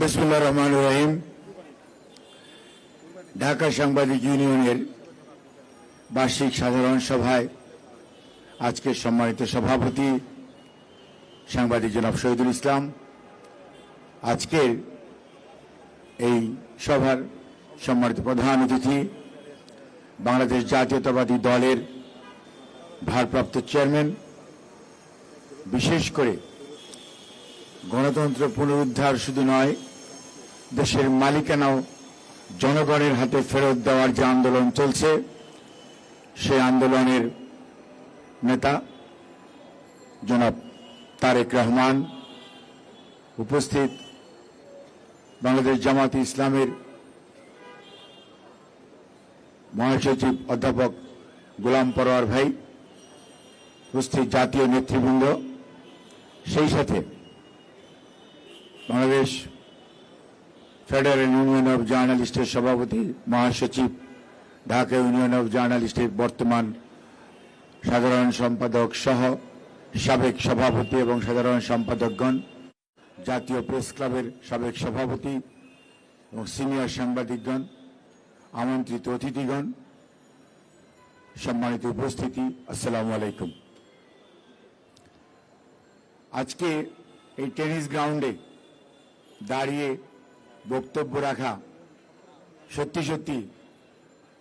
বিসমুল্লাহ রহমান রহিম। ঢাকা সাংবাদিক ইউনিয়নের বার্ষিক সাধারণ সভায় আজকের সম্মানিত সভাপতি সাংবাদিক জনাব শহীদুল ইসলাম, আজকের এই সভার সম্মানিত প্রধান অতিথি বাংলাদেশ জাতীয়তাবাদী দলের ভারপ্রাপ্ত চেয়ারম্যান, বিশেষ করে গণতন্ত্র পুনরুদ্ধার শুধু নয়, দেশের মালিকানাও জনগণের হাতে ফেরত দেওয়ার যে আন্দোলন চলছে সেই আন্দোলনের নেতা জনাব তারেক রহমান উপস্থিত বাংলাদেশ জামাতে ইসলামের মহাসচিব অধ্যাপক গোলাম পরোয়ার ভাই, উপস্থিত জাতীয় নেতৃবৃন্দ, সেই সাথে বাংলাদেশ ফেডারেল ইউনিয়ন অব জার্নালিস্টের সভাপতি, মহাসচিব, ঢাকা ইউনিয়ন অব জার্নালিস্টের বর্তমান সাধারণ সম্পাদক সহ সাবেক সভাপতি এবং সাধারণ সম্পাদকগণ, জাতীয় প্রেস ক্লাবের সাবেক সভাপতি এবং সিনিয়র সাংবাদিকগণ, আমন্ত্রিত অতিথিগণ, সম্মানিত উপস্থিতি, আসসালামু আলাইকুম। আজকে এই টেনিস গ্রাউন্ডে দাঁড়িয়ে বক্তব্য রাখা সত্যি সত্যি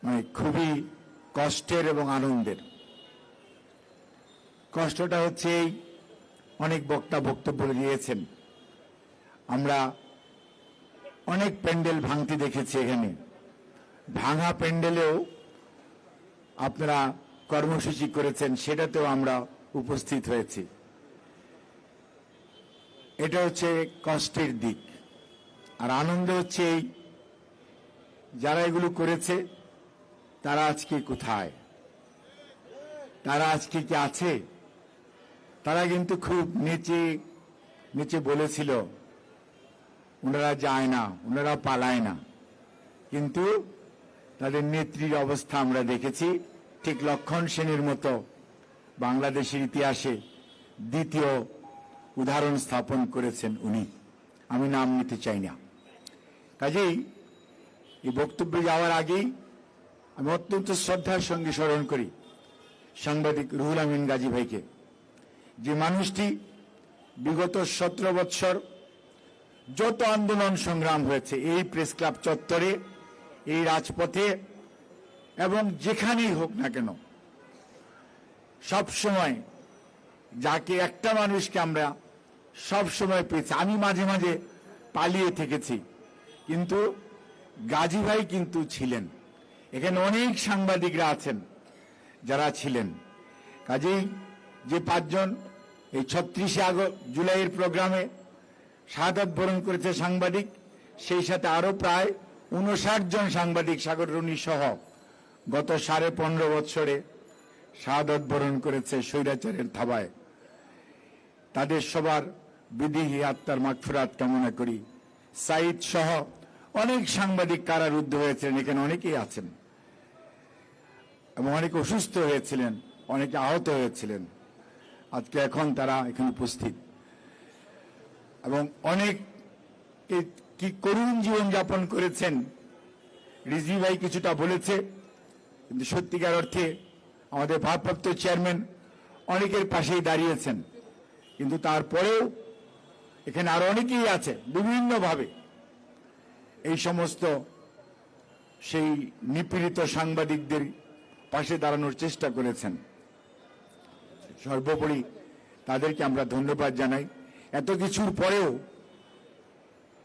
মানে খুবই কষ্টের এবং আনন্দের। কষ্টটা হচ্ছে এই অনেক বক্তা বক্তব্য দিয়েছেন। আমরা অনেক প্যান্ডেল ভাঙতে দেখেছি এখানে। ভাঙা প্যান্ডেলেও আপনারা কর্মসূচি করেছেন, সেটাতেও আমরা উপস্থিত হয়েছি। এটা হচ্ছে কষ্টের দিক। আর আনন্দ হচ্ছে এই। যারা এগুলো করেছে, তারা আজকে কোথায়? তারা আজকে কি আছে? তারা কিন্তু খুব নিচে নিচে বলেছিল, ওনারা যায় না ওনারা পালায় না। কিন্তু তাদের নেত্রীর অবস্থা আমরা দেখেছি, ঠিক লক্ষণ সেনের মতো বাংলাদেশের ইতিহাসে দ্বিতীয় উদাহরণ স্থাপন করেছেন উনি। আমি নাম নিতে চাই না। কাজেই এই বক্তব্যে যাওয়ার আগেই আমি অত্যন্ত শ্রদ্ধার সঙ্গে স্মরণ করি সাংবাদিক রুহুল আমিন গাজী ভাইকে। যে মানুষটি বিগত সতেরো বৎসর যত আন্দোলন সংগ্রাম হয়েছে, এই প্রেস ক্লাব চত্বরে, এই রাজপথে এবং যেখানেই হোক না কেন, সব সময় যাকে একটা মানুষকে আমরা সব সময় পেয়েছি, আমি মাঝে মাঝে পালিয়ে থেকেছি। কিন্তু গাজী ভাই কিন্তু ছিলেন। এখানে অনেক সাংবাদিকরা আছেন, যারা ছিলেন। কাজেই যে পাঁচজন এই ছত্রিশে আগস্ট জুলাইয়ের প্রোগ্রামে শাহাদত বরণ করেছে সাংবাদিক, সেই সাথে আরও প্রায় উনষাট জন সাংবাদিক, সাগর রনি সহ গত সাড়ে পনেরো বৎসরে শাহাদত বরণ করেছে স্বৈরাচারের থাবায়। তাদের সবার বিধিহী আত্মার মাগফিরাত কামনা করি। সাইদ সহ অনেক সাংবাদিক কারারুদ্ধ হয়েছেন এখানে অনেকেই আছেন। এবং অনেকে অসুস্থ হয়েছিলেন, অনেকে আহত হয়েছিলেন। আজকে এখন তারা এখানে উপস্থিত। এবং অনেক কি করুণ জীবন যাপন করেছেন। রিজি ভাই কিছুটা বলেছে, কিন্তু সত্যিকার অর্থে আমাদের ভারপ্রাপ্ত চেয়ারম্যান অনেকের পাশেই দাঁড়িয়েছেন। কিন্তু তারপরেও এখানে আরও অনেকেই আছে, বিভিন্নভাবে। এই সমস্ত সেই নিপীড়িত সাংবাদিকদের পাশে দাঁড়ানোর চেষ্টা করেছেন। সর্বোপরি তাদেরকে আমরা ধন্যবাদ জানাই। এত কিছুর পরেও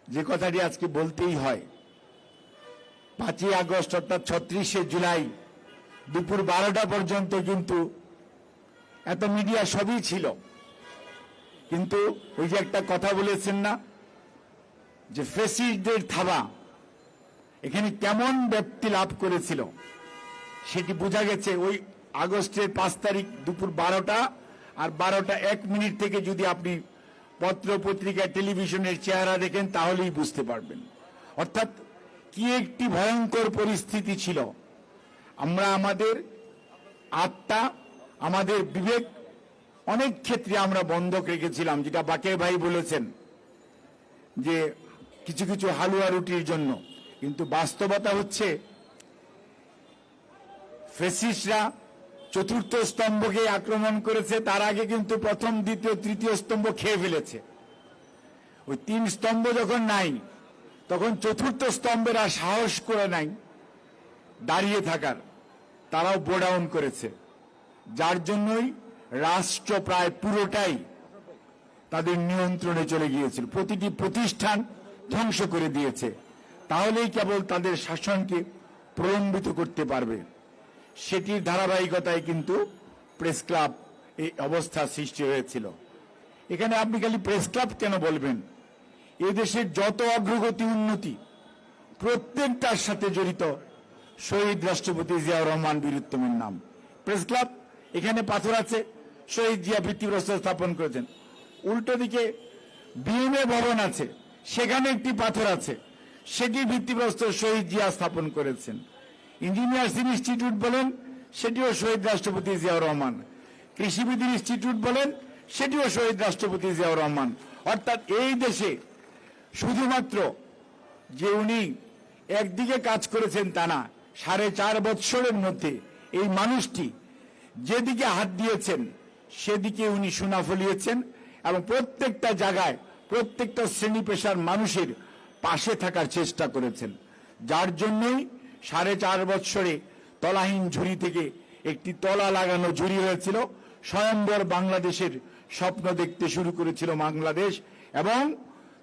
যে কথাটি আজকে বলতেই হয়, পাঁচই আগস্ট অর্থাৎ ছত্রিশে জুলাই দুপুর বারোটা পর্যন্ত কিন্তু এত মিডিয়া সবই ছিল। কিন্তু ওই যে একটা কথা বলেছেন না, যে ফেসিসদের থাবা এখানে কেমন ব্যক্তি লাভ করেছিল, সেটি বোঝা গেছে ওই আগস্টের পাঁচ তারিখ দুপুর বারোটা আর বারোটা এক মিনিট থেকে যদি আপনি পত্র পত্রিকা টেলিভিশনের চেহারা দেখেন, তাহলেই বুঝতে পারবেন। অর্থাৎ কি একটি ভয়ঙ্কর পরিস্থিতি ছিল। আমরা আমাদের আত্মা, আমাদের বিবেক অনেক ক্ষেত্রে আমরা বন্ধক রেখেছিলাম, যেটা বাকের ভাই বলেছেন যে কিছু কিছু হালুয়া রুটির জন্য। কিন্তু বাস্তবতা হচ্ছে ফেসিসরা চতুর্থ স্তম্ভকে আক্রমণ করেছে, তার আগে কিন্তু প্রথম, দ্বিতীয়, তৃতীয় স্তম্ভ খেয়ে ফেলেছে। ওই তিন স্তম্ভ যখন নাই, তখন চতুর্থ স্তম্ভের আর সাহস করে নাই দাঁড়িয়ে থাকার। তারাও বোডাউন করেছে। যার জন্যই রাষ্ট্র প্রায় পুরোটাই তাদের নিয়ন্ত্রণে চলে গিয়েছিল। প্রতিটি প্রতিষ্ঠান ধ্বংস করে দিয়েছে। তাহলেই কেবল তাদের শাসনকে প্রলম্বিত করতে পারবে। সেটির ধারাবাহিকতায় কিন্তু প্রেস ক্লাব এই অবস্থা সৃষ্টি হয়েছিল। এখানে আপনি খালি প্রেস ক্লাব কেন বলবেন? এদেশের যত অগ্রগতি উন্নতি, প্রত্যেকটার সাথে জড়িত শহীদ রাষ্ট্রপতি জিয়াউর রহমান বীরুত্তমের নাম। প্রেস ক্লাব, এখানে পাথর আছে, শহীদ জিয়া ভিত্তিপ্রস্তর স্থাপন করেছেন। উল্টো দিকে বিএমএ ভবন আছে, সেখানে একটি পাথর আছে। সেটি ভিত্তিপ্রস্তর শহীদ জিয়া স্থাপন করেছেন। ইঞ্জিনিয়ার্স ইনস্টিটিউট বলেন, সেটিও শহীদ রাষ্ট্রপতি জিয়াউর রহমান। কৃষিবিদ ইনস্টিটিউট বলেন, সেটিও শহীদ রাষ্ট্রপতি জিয়াউর রহমান। অর্থাৎ এই দেশে শুধুমাত্র যে উনি একদিকে কাজ করেছেন তা না, সাড়ে চার বৎসরের মধ্যে এই মানুষটি যেদিকে হাত দিয়েছেন, সেদিকে উনি সোনা ফলিয়েছেন এবং প্রত্যেকটা জায়গায়, প্রত্যেকটা শ্রেণি পেশার মানুষের পাশে থাকার চেষ্টা করেছেন। যার জন্যই সাড়ে চার বৎসরে তলাহীন ঝুড়ি থেকে একটি তলা লাগানো ঝুড়ি হয়েছিল। স্বয়ম্বর বাংলাদেশের স্বপ্ন দেখতে শুরু করেছিল বাংলাদেশ এবং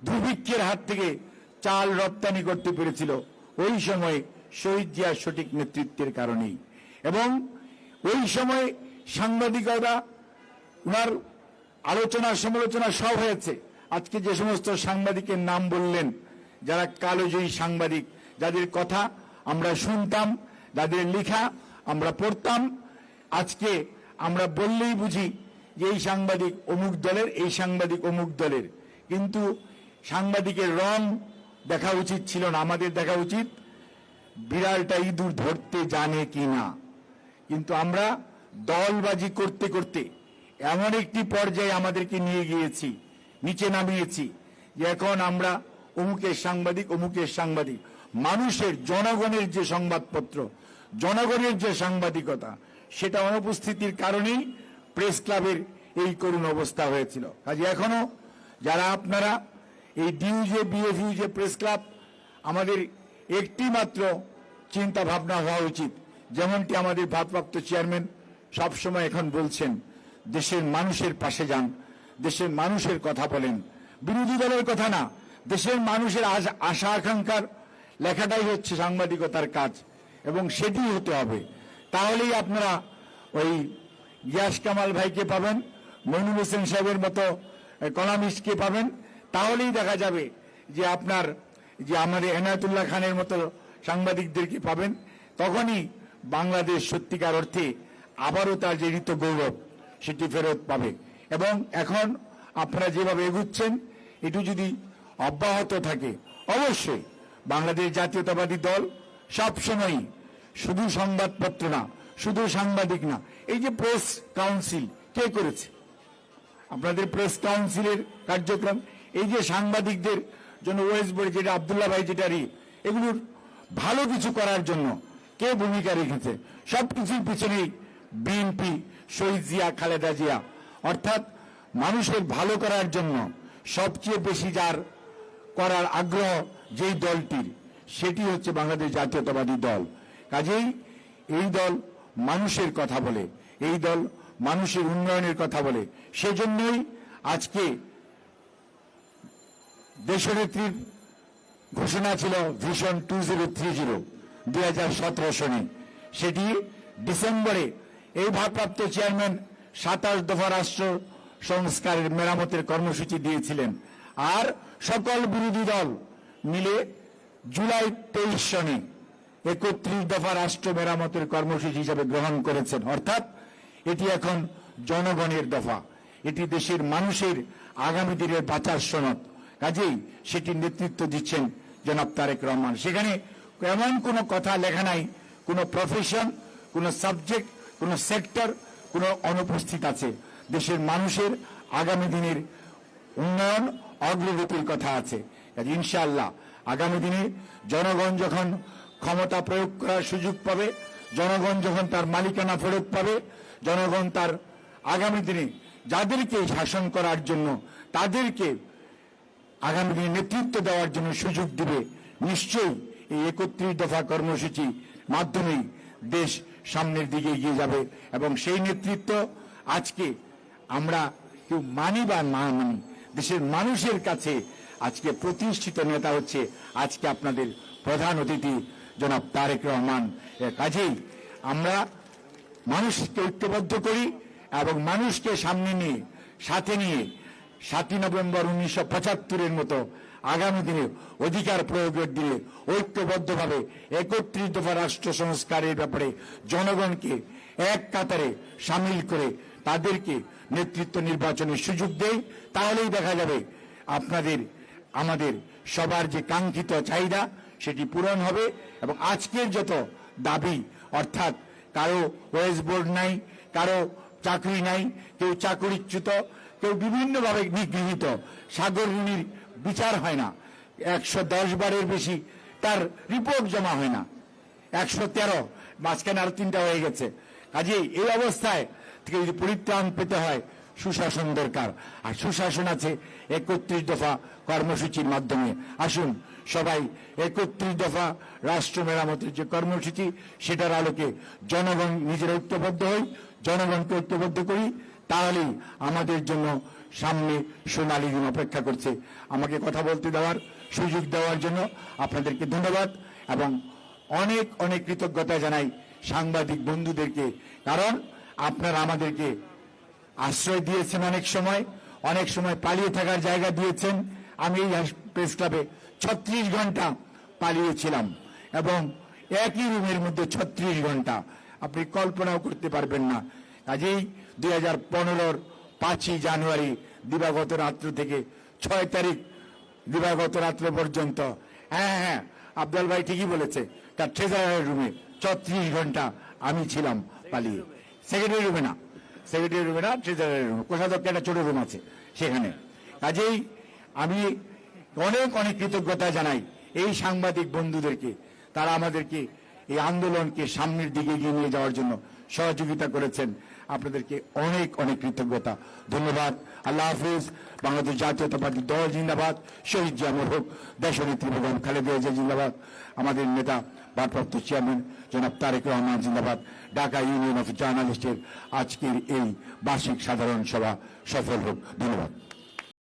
দুর্ভিক্ষের হাত থেকে চাল রপ্তানি করতে পেরেছিল। ওই সময়ে শহীদ জিয়ার সঠিক নেতৃত্বের কারণেই। এবং ওই সময়ে সাংবাদিকতা ওনার আলোচনা সমালোচনা সব হয়েছে। আজকে যে সমস্ত সাংবাদিকের নাম বললেন যারা কালোজয়ী সাংবাদিক, যাদের কথা আমরা শুনতাম, যাদের লেখা আমরা পড়তাম, আজকে আমরা বললেই বুঝি যে এই সাংবাদিক অমুক দলের, এই সাংবাদিক অমুক দলের। কিন্তু সাংবাদিকের রং দেখা উচিত ছিল না, আমাদের দেখা উচিত বিড়ালটা ইঁদুর ধরতে জানে কি না কিন্তু আমরা দলবাজি করতে করতে এমন একটি পর্যায়ে আমাদেরকে নিয়ে গিয়েছি, নিচে নামিয়েছি যে এখন আমরা অমুকের সাংবাদিক অমুকের সাংবাদিক। মানুষের, জনগণের যে সংবাদপত্র, জনগণের যে সাংবাদিকতা, সেটা অনুপস্থিতির কারণেই প্রেস ক্লাবের এই করুণ অবস্থা হয়েছিল। কাজে এখনও যারা আপনারা এই ডিউজে বিএফইউজে প্রেস ক্লাব, আমাদের একটি মাত্র চিন্তা ভাবনা হওয়া উচিত। যেমনটি আমাদের ভারপ্রাপ্ত চেয়ারম্যান সবসময় এখন বলছেন, দেশের মানুষের পাশে যান, দেশের মানুষের কথা বলেন। বিরোধী দলের কথা না দেশের মানুষের আশ- আকাঙ্ক্ষার লেখাটাই হচ্ছে সাংবাদিকতার কাজ, এবং সেটি হতে হবে। তাহলেই আপনারা ওই গিয়াস কামাল ভাইকে পাবেন, মইনুল হোসেন সাহেবের মতো কলামিস্টকে পাবেন। তাহলেই দেখা যাবে যে আপনার, যে আমাদের এনায়তুল্লাহ খানের মতো সাংবাদিকদেরকে পাবেন। তখনই বাংলাদেশ সত্যিকার অর্থে আবারও তার যে ঋত গৌরব, সেটি ফেরত পাবে। এবং এখন আপনারা যেভাবে এগুচ্ছেন, এটু যদি অব্যাহত থাকে। অবশ্যই বাংলাদেশ জাতীয়তাবাদী দল সবসময়ই শুধু সংবাদপত্র না, শুধু সাংবাদিক না, এই যে প্রেস কাউন্সিল কে করেছে? আপনাদের প্রেস কাউন্সিলের কার্যক্রম, এই যে সাংবাদিকদের জন্য ওয়েস্ট বোর্ড যেটা, আবদুল্লাহ ভাই যেটারি এগুলোর ভালো কিছু করার জন্য কে ভূমিকা রেখেছে? সবকিছুর পিছনেই বিএনপি শহীদ জিয়া, খালেদা জিয়া। অর্থাৎ মানুষের ভালো করার জন্য সবচেয়ে বেশি যার করার আগ্রহ যেই দলটির, সেটি হচ্ছে বাংলাদেশ জাতীয়তাবাদী দল। কাজেই এই দল মানুষের কথা বলে, এই দল মানুষের উন্নয়নের কথা বলে। সেজন্যই আজকে দেশনেত্রীর ঘোষণা ছিল vision two zero three zero দুই হাজার সতেরো সনে। সেটি ডিসেম্বরে এই ভারপ্রাপ্ত চেয়ারম্যান সাতাশ দফা রাষ্ট্র সংস্কারের মেরামতের কর্মসূচি দিয়েছিলেন। আর সকল বিরোধী দল মিলে জুলাই তেইশ সনে একত্রিশ দফা রাষ্ট্র মেরামতের কর্মসূচি হিসাবে গ্রহণ করেছেন। অর্থাৎ এটি এখন জনগণের দফা। এটি দেশের মানুষের আগামী দিনের বাঁচার সনদ। কাজেই সেটির নেতৃত্ব দিচ্ছেন জনাব তারেক রহমান। সেখানে এমন কোনো কথা লেখা নাই, কোনো প্রফেশন কোনো সাবজেক্ট কোনো সেক্টর কোনো অনুপস্থিত আছে। দেশের মানুষের আগামী দিনের উন্নয়ন অগ্রগতির কথা আছে। কাজে ইনশাআল্লাহ আগামী দিনে জনগণ যখন ক্ষমতা প্রয়োগ করার সুযোগ পাবে, জনগণ যখন তার মালিকানা ফেরত পাবে, জনগণ তার আগামী দিনে যাদেরকে শাসন করার জন্য, তাদেরকে আগামী দিনে নেতৃত্ব দেওয়ার জন্য সুযোগ দিবে, নিশ্চয়ই এই একত্রিশ দফা কর্মসূচি মাধ্যমেই দেশ সামনের দিকে এগিয়ে যাবে এবং সেই নেতৃত্ব আজকে আমরা কেউ মানি বা না মানি দেশের মানুষের কাছে আজকে প্রতিষ্ঠিত নেতা হচ্ছে আজকে আপনাদের প্রধান অতিথি জনাব তারেক রহমান। কাজেই আমরা মানুষকে ঐক্যবদ্ধ করি এবং মানুষকে সামনে নিয়ে, সাথে নিয়ে সাতই নভেম্বর উনিশশো পঁচাত্তরের মতো আগামী দিনে অধিকার প্রয়োগের দিনে ঐক্যবদ্ধভাবে একত্রিত দফা রাষ্ট্র সংস্কারের ব্যাপারে জনগণকে এক কাতারে সামিল করে তাদেরকে নেতৃত্ব নির্বাচনের সুযোগ দেয় তাহলেই দেখা যাবে আপনাদের, আমাদের সবার যে কাঙ্ক্ষিত চাহিদা, সেটি পূরণ হবে এবং আজকের যত দাবি, অর্থাৎ কারও ওয়েস বোর্ড নাই, কারও চাকরি নাই, কেউ চাকরিচ্যুত, কেউ বিভিন্নভাবে নিগৃহীত, সাগর ঋণীর বিচার হয় না। একশো দশ বারের বেশি তার রিপোর্ট জমা হয় না। একশো তেরো, মাঝখানে আরও তিনটা হয়ে গেছে। কাজেই এই অবস্থায় থেকে যদি পরিত্রাণ পেতে হয়, সুশাসন দরকার। আর সুশাসন আছে একত্রিশ দফা কর্মসূচির মাধ্যমে। আসুন সবাই একত্রিশ দফা রাষ্ট্র মেরামতের যে কর্মসূচি, সেটার আলোকে জনগণ নিজের ঐক্যবদ্ধ হই, জনগণকে ঐক্যবদ্ধ করি। তাহলেই আমাদের জন্য সামনে সোনালী দিন অপেক্ষা করছে। আমাকে কথা বলতে দেওয়ার সুযোগ দেওয়ার জন্য আপনাদেরকে ধন্যবাদ এবং অনেক অনেক কৃতজ্ঞতা জানাই সাংবাদিক বন্ধুদেরকে। কারণ আপনারা আমাদেরকে আশ্রয় দিয়েছেন অনেক সময় অনেক সময় পালিয়ে থাকার জায়গা দিয়েছেন। আমি এই প্রেস ক্লাবে ছত্রিশ ঘণ্টা পালিয়েছিলাম এবং একই রুমের মধ্যে ছত্রিশ ঘণ্টা। আপনি কল্পনাও করতে পারবেন না। কাজেই দুই হাজার পনেরোর পাঁচই জানুয়ারি দিবাগত রাত্র থেকে ছয় তারিখ দিবাগত রাত্র পর্যন্ত। হ্যাঁ হ্যাঁ আব্দুল ভাই ঠিকই বলেছে, তার ট্রেজারের রুমে ছত্রিশ ঘণ্টা আমি ছিলাম পালিয়ে। সেক্রেটারি রুমে না। সেক্রেটারি রুমে না ট্রেজারের রুমে। কোষাধ্যক্ষ একটা ছোট রুম আছে সেখানে। কাজেই আমি অনেক অনেক কৃতজ্ঞতা জানাই এই সাংবাদিক বন্ধুদেরকে। তারা আমাদেরকে এই আন্দোলনকে সামনের দিকে এগিয়ে নিয়ে যাওয়ার জন্য সহযোগিতা করেছেন। আপনাদেরকে অনেক অনেক কৃতজ্ঞতা। ধন্যবাদ। আল্লাহ হাফিজ। বাংলাদেশ জাতীয়তাবাদী দল জিন্দাবাদ। শহীদ জামর হোক। দেশনেত্রী বেগম খালেদা জিয়া জিন্দাবাদ। আমাদের নেতা ভারপ্রাপ্ত চেয়ারম্যান জনাব তারেক রহমান, জিন্দাবাদ। ঢাকা ইউনিয়ন অফ জার্নালিস্টের আজকের এই বার্ষিক সাধারণ সভা সফল হোক। ধন্যবাদ।